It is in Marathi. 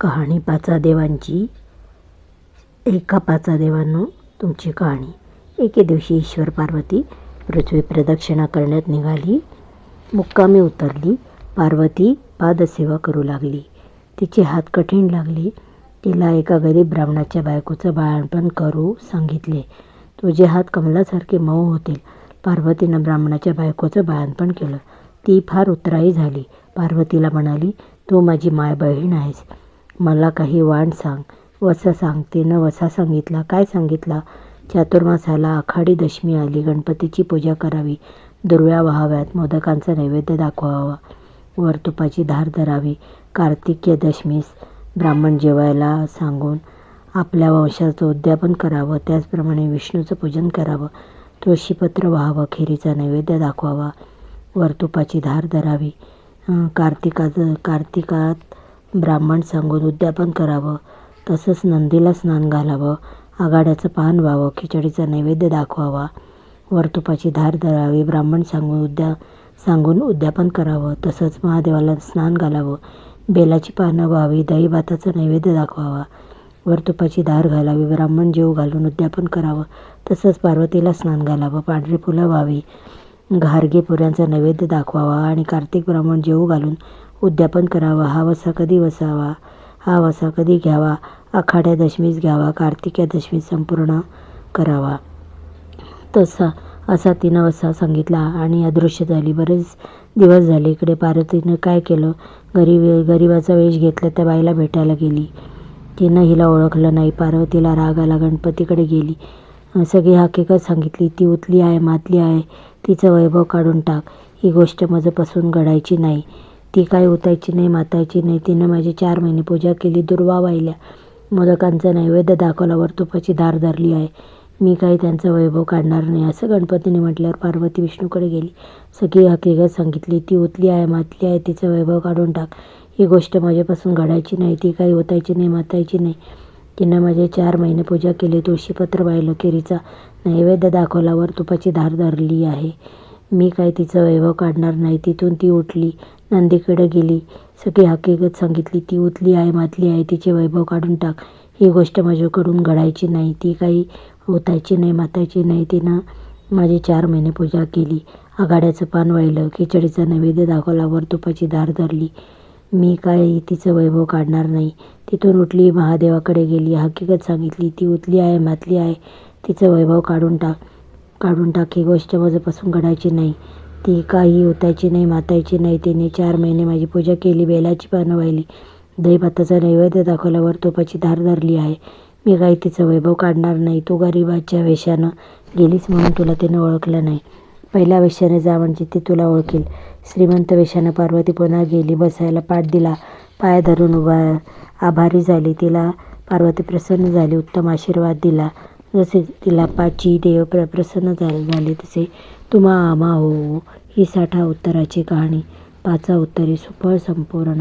कहाणी पाचा देवांची एका पाचादेवांनो तुमची कहाणी. एके दिवशी ईश्वर पार्वती पृथ्वी प्रदक्षिणा करण्यात निघाली. मुक्कामी उतरली. पार्वती पादसेवा करू लागली. तिचे हात कठीण लागले. तिला एका गरीब ब्राह्मणाच्या बायकोचं बाळणपण करू सांगितले. तुझे हात कमलासारखे मऊ होतील. पार्वतीनं ब्राह्मणाच्या बायकोचं बाळणपण केलं. ती फार उतराई झाली. पार्वतीला म्हणाली तू माझी माय बहीण आहेस. मला काही वाण सांग. वसा सांग तिनं वसा सांगितला. काय सांगितला? चातुर्मासाला आखाडी दशमी आली. गणपतीची पूजा करावी. दुर्व्या व्हाव्यात. मोदकांचा नैवेद्य दाखवावा. वर तुपाची धार धरावी. कार्तिकीय दशमीस ब्राह्मण जेवायला सांगून आपल्या वंशाचं उद्यापन करावं. त्याचप्रमाणे विष्णूचं पूजन करावं. तुळशीपत्र व्हावं. खिरीचा नैवेद्य दाखवावा. वर तुपाची धार धरावी. कार्तिकाचं कार्तिकात ब्राह्मण सांगून उद्यापन करावं. तसंच नंदीला स्नान घालावं. आघाड्याचं पान व्हावं. खिचडीचा नैवेद्य दाखवावा. वर्तुपाची धार धरावी. ब्राह्मण सांगून उद्या सांगून उद्यापन करावं. तसंच महादेवाला स्नान घालावं. बेलाची पानं व्हावी. दही भाताचा नैवेद्य दाखवावा. वर्तुपाची धार घालावी. ब्राह्मण जेव घालून उद्यापन करावं. तसंच पार्वतीला स्नान घालावं. पांढरी फुलं व्हावी. घारगे पुऱ्यांचा नैवेद्य दाखवावा आणि कार्तिक ब्राह्मण जेवू घालून उद्यापन करावं. हा वसा कधी वसावा? हा वसा कधी घ्यावा? आखाड्या दशमीस घ्यावा कार्तिक्या दशमीस संपूर्ण करावा. तसा असा तिनं वसा सांगितला आणि अदृश्य झाली. बरेच दिवस झाले इकडे पार्वतीनं काय केलं? गरीब गरिबाचा वेश घेतला त्या बाईला भेटायला गेली. तिनं हिला ओळखलं नाही. पार्वतीला राग आला. गणपतीकडे गेली. सगळी हकीकत सांगितली ती उतली आहे मातली आहे तिचं वैभव काढून टाक. ही गोष्ट माझंपासून घडायची नाही. ती काय उतायची नाही मातायची नाही. तिनं माझी चार महिने पूजा केली दुर्वा वाहिल्या मोदकांचा नैवेद्य दाखवला वर्तुपाची धार धरली आहे. मी काही त्यांचा वैभव काढणार नाही असं गणपतीने म्हटल्यावर पार्वती विष्णूकडे गेली. सगळी हकीकत सांगितली ती उतली आहे मातली आहे तिचं वैभव काढून टाक. ही गोष्ट माझ्यापासून घडायची नाही ती काही होतायची नाही मातायची नाही. तिनं माझे चार महिने पूजा केली. तुळशीपत्र वाहिलं केरीचा नैवेद्य दाखवला वर तुपाची धार धरली आहे. मी काय तिचं वैभव काढणार नाही. तिथून ती उठली. नंदीकडे गेली. सगळी हकीकत सांगितली. ती उतली आहे मातली आहे. तिचे वैभव काढून टाक. ही गोष्ट माझ्याकडून घडायची नाही. ती काही ओतायची नाही मातायची नाही. तिनं माझी चार महिने पूजा केली. आघाड्याचं पान वाहिलं. खिचडीचा नैवेद्य दाखवला वर तुपाची धार धरली. मी काय तिचं वैभव काढणार नाही. तिथून उठली महादेवाकडे गेली. हकीकत सांगितली ती उतली आहे मातली आहे. तिचं वैभव काढून टाक काढून टाक. ही गोष्ट माझ्यापासून घडायची नाही. ती काही उतायची नाही मातायची नाही. तिने चार महिने माझी पूजा केली बेलाची पानं वाहिली. दहीभाताचा नैवेद्य दाखवल्यावर तुपाची धार धरली आहे. मी काही तिचं वैभव काढणार नाही. तू गरिबाच्या वेशानं गेलीस म्हणून तुला तिनं ओळखलं नाही. पहिल्या वेशाने जा म्हणजे ती तुला ओळखेल. श्रीमंत वेशानं पार्वती पुन्हा गेली बसायला पाठ दिला पाय धरून उभा आभारी झाली. तिला पार्वती प्रसन्न झाली उत्तम आशीर्वाद दिला. जसे तिला पाची देव प्र प्रसन्न झाले झाले तसे तुम्हा आमा हो ही साठा उत्तराची कहाणी. पाचा उत्तरी सुफळ संपूर्ण